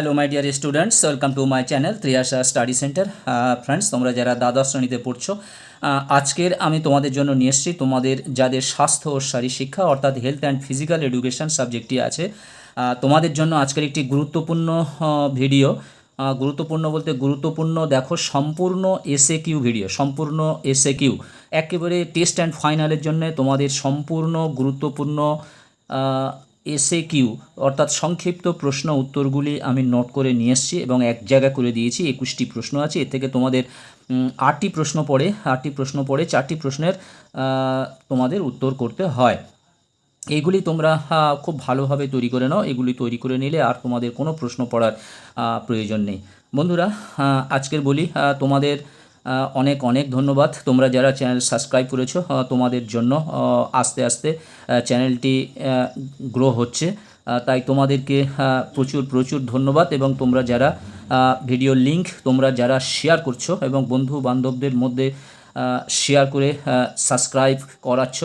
Hello my dear students welcome to my channel Triyasha study centre friends তোমরা যারা দ্বাদশ শ্রেণীতে পড়ছো আজকের আমি তোমাদের জন্য নিয়ে এসেছি তোমাদের যাদের স্বাস্থ্য ও শারীর শিক্ষা, অর্থাৎ হেলথ অ্যান্ড ফিজিক্যাল এডুকেশন সাবজেক্টটি আছে তোমাদের জন্য আজকের একটি গুরুত্বপূর্ণ ভিডিও গুরুত্বপূর্ণ বলতে গুরুত্বপূর্ণ দেখো সম্পূর্ণ এসএ কিউ ভিডিও সম্পূর্ণ এসএ কিউ একেবারে টেস্ট অ্যান্ড ফাইনালের জন্য তোমাদের সম্পূর্ণ গুরুত্বপূর্ণ এসএ কিউ অর্থাৎ সংক্ষিপ্ত প্রশ্ন উত্তরগুলি আমি নোট করে নিয়ে এসেছি এবং এক জায়গা করে দিয়েছি, একুশটি প্রশ্ন আছে। এর থেকে তোমাদের আটটি প্রশ্ন পড়ে, আটটি প্রশ্ন পড়ে, চারটি প্রশ্নের তোমাদের উত্তর করতে হয়। এইগুলি তোমরা খুব ভালোভাবে তৈরি করে নাও। এগুলি তৈরি করে নিলে আর তোমাদের কোনো প্রশ্ন পড়ার প্রয়োজন নেই। বন্ধুরা আজকের বলি তোমাদের অনেক অনেক ধন্যবাদ। তোমরা যারা চ্যানেল সাবস্ক্রাইব করেছ তোমাদের জন্য আস্তে আস্তে চ্যানেলটি গ্রো হচ্ছে। তাই তোমাদেরকে প্রচুর প্রচুর ধন্যবাদ এবং তোমরা যারা ভিডিও লিংক তোমরা যারা শেয়ার করছ এবং বন্ধু বান্ধবদের মধ্যে শেয়ার করে সাবস্ক্রাইব করাচ্ছ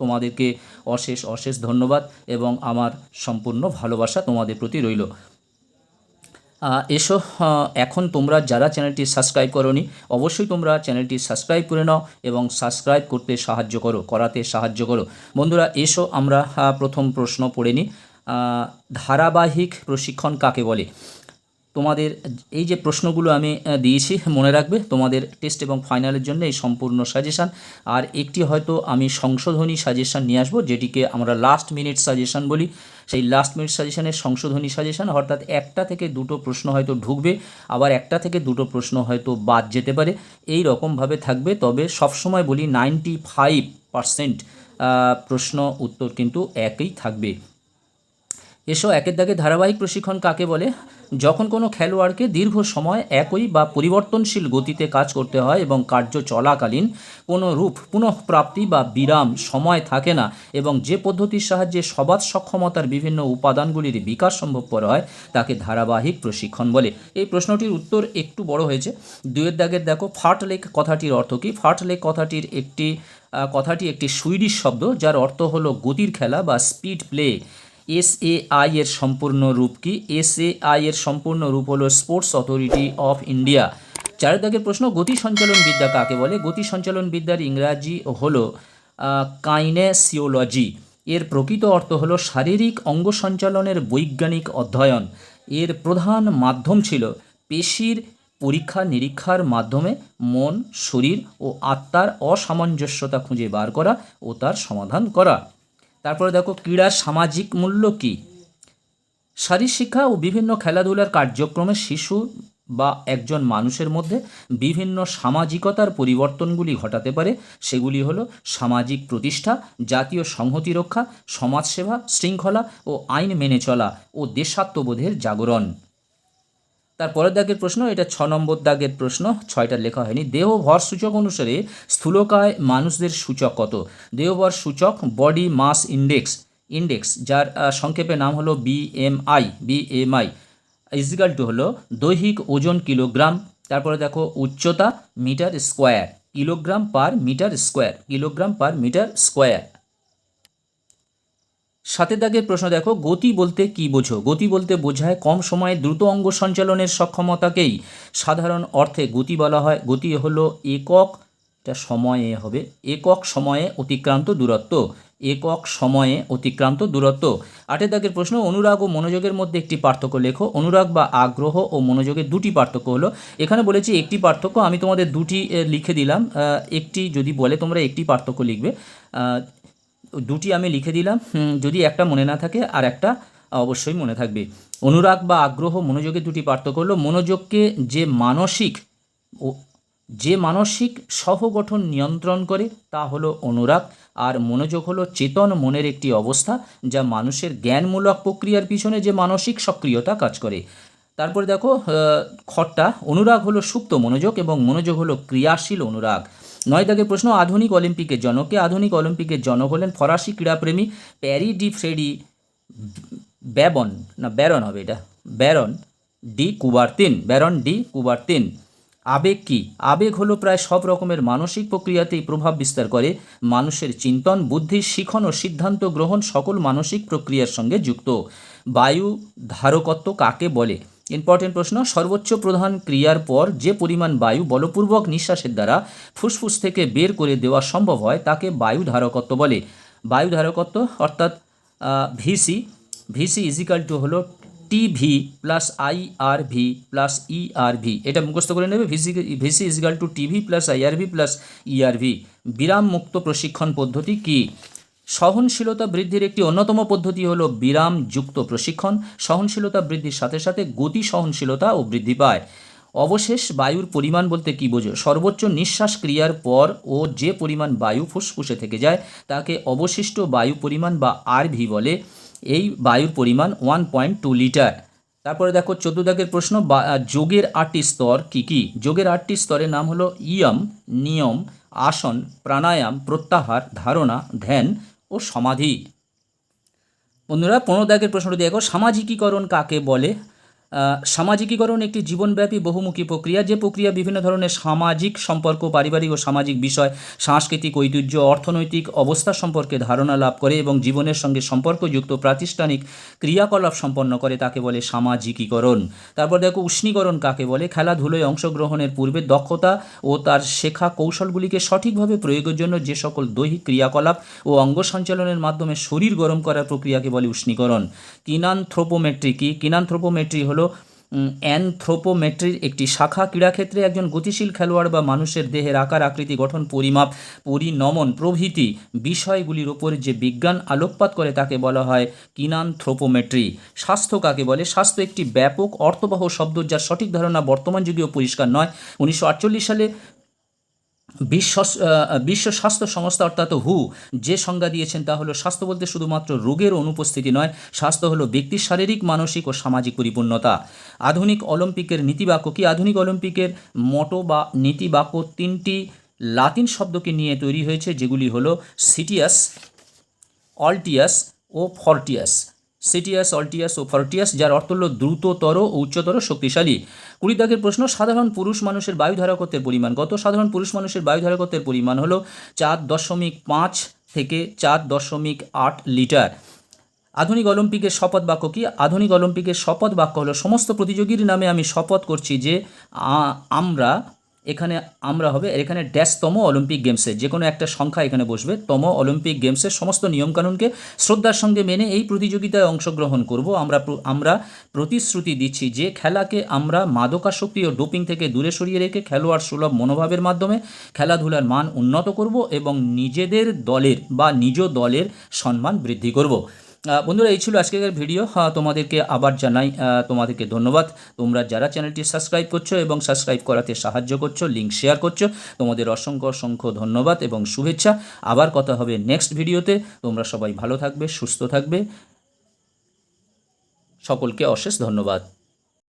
তোমাদেরকে অশেষ অশেষ ধন্যবাদ এবং আমার সম্পূর্ণ ভালোবাসা তোমাদের প্রতি রইল। এসো এখন তোমরা যারা চ্যানেলটি সাবস্ক্রাইব করনি, অবশ্যই তোমরা চ্যানেলটি সাবস্ক্রাইব করে নাও এবং সাবস্ক্রাইব করতে সাহায্য করো, করাতে সাহায্য করো। বন্ধুরা, এসো, আমরা প্রথম প্রশ্ন পড়ে নিই। ধারাবাহিক প্রশিক্ষণ কাকে বলে? তোমাদের এই যে প্রশ্নগুলো আমি দিয়েছি, মনে রাখবে, তোমাদের টেস্ট এবং ফাইনালের জন্য এই সম্পূর্ণ সাজেশান। আর একটি হয়তো আমি সংশোধনী সাজেশান নিয়ে আসব, যেটিকে আমরা লাস্ট মিনিট সাজেশান বলি। সেই লাস্ট মিনিট সাজেশানের সংশোধনী সাজেশান অর্থাৎ একটা থেকে দুটো প্রশ্ন হয়তো ঢুকবে, আবার একটা থেকে দুটো প্রশ্ন হয়তো বাদ যেতে পারে। এই রকমভাবে থাকবে, তবে সবসময় বলি নাইনটি ফাইভ পার্সেন্ট প্রশ্ন উত্তর কিন্তু একই থাকবে। এসো একের দাগে ধারাবাহিক প্রশিক্ষণ কাকে বলে? যখন কোনো খেলোয়াড়কে দীর্ঘ সময় একই বা পরিবর্তনশীল গতিতে কাজ করতে হয় এবং কার্য চলাকালীন কোনো রূপ পুনঃপ্রাপ্তি বা বিরাম সময় থাকে না এবং যে পদ্ধতির সাহায্যে সবাদ সক্ষমতার বিভিন্ন উপাদানগুলির বিকাশ সম্ভবপর হয়, তাকে ধারাবাহিক প্রশিক্ষণ বলে। এই প্রশ্নটির উত্তর একটু বড় হয়েছে। দুয়ের দাগের দেখো ফাট ফার্টলেক কথাটির অর্থ কী? ফাট ফার্টলেক কথাটির একটি কথাটি একটি সুইডিশ শব্দ, যার অর্থ হলো গতির খেলা বা স্পিড প্লে। এস এর সম্পূর্ণ রূপ কি? এস এ এর সম্পূর্ণ রূপ হলো স্পোর্টস অথরিটি অফ ইন্ডিয়া চারের প্রশ্ন, গতি সঞ্চালন বিদ্যা কাকে বলে? গতি সঞ্চালন বিদ্যার ইংরাজি হলো কাইনেসিওলজি। এর প্রকৃত অর্থ হলো শারীরিক অঙ্গ সঞ্চালনের বৈজ্ঞানিক অধ্যয়ন। এর প্রধান মাধ্যম ছিল পেশির পরীক্ষা নিরীক্ষার মাধ্যমে মন, শরীর ও আত্মার অসামঞ্জস্যতা খুঁজে বার করা ও তার সমাধান করা। তারপরে দেখো ক্রীড়ার সামাজিক মূল্য কী? শিক্ষা ও বিভিন্ন খেলাধুলার কার্যক্রমে শিশু বা একজন মানুষের মধ্যে বিভিন্ন সামাজিকতার পরিবর্তনগুলি ঘটাতে পারে। সেগুলি হলো সামাজিক প্রতিষ্ঠা, জাতীয় সংহতি রক্ষা, সমাজসেবা, শৃঙ্খলা ও আইন মেনে চলা ও দেশাত্মবোধের জাগরণ। তারপরের দাগের প্রশ্ন, এটা ছ নম্বর দাগের প্রশ্ন, ছয়টা লেখা হয়নি। দেহ ভর সূচক অনুসারে স্থূলকায় মানুষদের সূচক কত? দেহভর সূচক বডি মাস ইন্ডেক্স ইন্ডেক্স যার সংক্ষেপে নাম হলো বিএমআই বিএমআই ইজিক্যাল টু হলো দৈহিক ওজন কিলোগ্রাম, তারপরে দেখো উচ্চতা metre square kilogram per metre square kilogram per metre square সাথে দাগের প্রশ্ন দেখো, গতি বলতে কি বোঝো? গতি বলতে বোঝায় কম সময়ে দ্রুত অঙ্গ সঞ্চালনের সক্ষমতাকেই। সাধারণ অর্থে গতি বলা হয়, গতি হলো একক সময়ে হবে, একক সময়ে অতিক্রান্ত দূরত্ব, একক সময়ে অতিক্রান্ত দূরত্ব। আটের দাগের প্রশ্ন, অনুরাগ ও মনোযোগের মধ্যে একটি পার্থক্য লেখো। অনুরাগ বা আগ্রহ ও মনোযোগের দুটি পার্থক্য হলো, এখানে বলেছি একটি পার্থক্য, আমি তোমাদের দুটি লিখে দিলাম একটি যদি বলে তোমরা একটি পার্থক্য লিখবে। দুটি আমি লিখে দিলাম। যদি একটা মনে না থাকে আর একটা অবশ্যই মনে থাকবে। অনুরাগ বা আগ্রহ মনোযোগের দুটি পার্থক্য হলো, মনোযোগকে যে মানসিক যে মানসিক সহগঠন নিয়ন্ত্রণ করে তা হলো অনুরাগ, আর মনোযোগ হলো চেতন মনের একটি অবস্থা যা মানুষের জ্ঞানমূলক প্রক্রিয়ার পিছনে যে মানসিক সক্রিয়তা কাজ করে। তারপরে দেখো খট্টা, অনুরাগ হলো সুপ্ত মনোযোগ এবং মনোযোগ হলো ক্রিয়াশীল অনুরাগ। নয় দাগের প্রশ্ন, আধুনিক অলিম্পিকের জনকে, আধুনিক অলিম্পিকের জনক হলেন ফরাসি ক্রীড়াপ্রেমী প্যারি ডি ফ্রেডি ব্যাবন, না ব্যারন হবে এটা, baron de Coubertin, baron de Coubertin. আবেগ কি? আবেগ হলো প্রায় সব রকমের মানসিক প্রক্রিয়াতেই প্রভাব বিস্তার করে, মানুষের চিন্তন, বুদ্ধি, শিখন ও সিদ্ধান্ত গ্রহণ সকল মানসিক প্রক্রিয়ার সঙ্গে যুক্ত। বায়ু ধারকত্ব কাকে বলে? ইম্পর্টেন্ট প্রশ্ন, সর্বোচ্চ প্রধান ক্রিয়ার পর যে পরিমাণ বায়ু বলপূর্বক নিঃশ্বাসের দ্বারা ফুসফুস থেকে বের করে দেওয়া সম্ভব হয়, তাকে বায়ু ধারকত্ব বলে। বায়ু ধারকত্ব অর্থাৎ ভিসি ভিসি ইজিক্যাল টু হলো TV plus I R V plus E R V. এটা মুখস্থ করে নেবে, VC VC equal to TV plus I R V plus E R V. বিরাম মুক্ত প্রশিক্ষণ পদ্ধতি কী? সহনশীলতা বৃদ্ধির একটি অন্যতম পদ্ধতি হলো বিরামযুক্ত প্রশিক্ষণ। সহনশীলতা বৃদ্ধির সাথে সাথে গতি সহনশীলতা ও বৃদ্ধি পায়। অবশেষ বায়ুর পরিমাণ বলতে কী বোঝো? সর্বোচ্চ নিঃশ্বাস ক্রিয়ার পর ও যে পরিমাণ বায়ু ফুসফুসে থেকে যায়, তাকে অবশিষ্ট বায়ু পরিমাণ বা আরভি বলে। এই বায়ুর পরিমাণ ওয়ান পয়েন্ট টু লিটার তারপরে দেখো চোদ্দ দাগের প্রশ্ন, বা যোগের আটটি স্তর কি কি? যোগের আটটি স্তরের নাম হলো ইয়ম, নিয়ম, আসন, প্রাণায়াম, প্রত্যাহার, ধারণা, ধ্যান ও সমাধি। বন্ধুরা পনেরো দাগের প্রশ্নটি দেখো সামাজিকীকরণ কাকে বলে? সামাজিকীকরণ একটি জীবনব্যাপী বহুমুখী প্রক্রিয়া। যে প্রক্রিয়া বিভিন্ন ধরনের সামাজিক সম্পর্ক, পারিবারিক ও সামাজিক বিষয়, সাংস্কৃতিক ঐতিহ্য, অর্থনৈতিক অবস্থা সম্পর্কে ধারণা লাভ করে এবং জীবনের সঙ্গে সম্পর্কযুক্ত প্রাতিষ্ঠানিক ক্রিয়াকলাপ সম্পন্ন করে তাকে বলে সামাজিকীকরণ। তারপর দেখো উষ্ণীকরণ কাকে বলে? খেলাধুলোয় অংশগ্রহণের পূর্বে দক্ষতা ও তার শেখা কৌশলগুলিকে সঠিকভাবে প্রয়োগের জন্য যে সকল দৈহিক ক্রিয়াকলাপ ও অঙ্গ সঞ্চালনের মাধ্যমে শরীর গরম করার প্রক্রিয়াকে বলে উষ্ণীকরণ। কিনানথ্রোপোমেট্রি কি? কিনানথ্রোপোমেট্রি হলো অ্যানথ্রোপোমেট্রির একটি শাখা। ক্রীড়াক্ষেত্রে একজন গতিশীল খেলোয়াড় বা মানুষের দেহের আকার, আকৃতি, গঠন, পরিমাপ পরিনমন প্রভৃতি বিষয়গুলির ওপর যে বিজ্ঞান আলোকপাত করে তাকে বলা হয় কিনানথ্রোপোমেট্রি। স্বাস্থ্য কাকে বলে? স্বাস্থ্য একটি ব্যাপক অর্থবহ শব্দ যার সঠিক ধারণা বর্তমান যুগেও পরিষ্কার নয়। উনিশশো সালে বিশ্ব বিশ্ব স্বাস্থ্য সংস্থা অর্থাৎ হু যে সংজ্ঞা দিয়েছেন তা হলো স্বাস্থ্য বলতে শুধুমাত্র রোগের অনুপস্থিতি নয়, স্বাস্থ্য হলো ব্যক্তির শারীরিক, মানসিক ও সামাজিক পরিপূর্ণতা। আধুনিক অলিম্পিকের নীতিবাক্য কি? আধুনিক অলিম্পিকের মটো বা নীতিবাক্য তিনটি লাতিন শব্দকে নিয়ে তৈরি হয়েছে, যেগুলি হলো সিটিয়াস, অল্টিয়াস ও ফর্টিয়াস। সিটিয়াস অল্টিয়াস ও ফর্টিয়াস যার অর্থ হল দ্রুততর ও উচ্চতর শক্তিশালী। কুড়ি দাগের প্রশ্ন, সাধারণ পুরুষ মানুষের বায়ু ধারকত্বের পরিমাণ গত সাধারণ পুরুষ মানুষের বায়ু ধারকত্বের পরিমাণ হলো চার দশমিক পাঁচ থেকে চার দশমিক আট লিটার। আধুনিক অলিম্পিকের শপথ বাক্য কি? আধুনিক অলিম্পিকের শপথ বাক্য হলো, সমস্ত প্রতিযোগীর নামে আমি শপথ করছি যে আমরা এখানে আমরা হবে, এখানে ড্যাশতম অলিম্পিক গেমসে যে কোনো একটা সংখ্যা এখানে বসবে। তম অলিম্পিক গেমসের সমস্ত নিয়মকানুনকে শ্রদ্ধার সঙ্গে মেনে এই প্রতিযোগিতায় অংশগ্রহণ করব। আমরা আমরা প্রতিশ্রুতি দিচ্ছি যে খেলাকে আমরা মাদকাসক্তি ও ডোপিং থেকে দূরে সরিয়ে রেখে খেলোয়াড় সুলভ মনোভাবের মাধ্যমে খেলাধুলার মান উন্নত করব এবং নিজেদের দলের বা নিজ দলের সম্মান বৃদ্ধি করব। বন্ধুরা এই ছিল আজকের ভিডিও। হ্যাঁ, তোমাদেরকে আবার জানাই তোমাদেরকে ধন্যবাদ। তোমরা যারা চ্যানেলটি সাবস্ক্রাইব করছ এবং সাবস্ক্রাইব করাতে সাহায্য করছ লিঙ্ক শেয়ার করছ তোমাদের অসংখ্য অসংখ্য ধন্যবাদ এবং শুভেচ্ছা। আবার কথা হবে নেক্সট ভিডিওতে। তোমরা সবাই ভালো থাকবে সুস্থ থাকবে। সকলকে অশেষ ধন্যবাদ।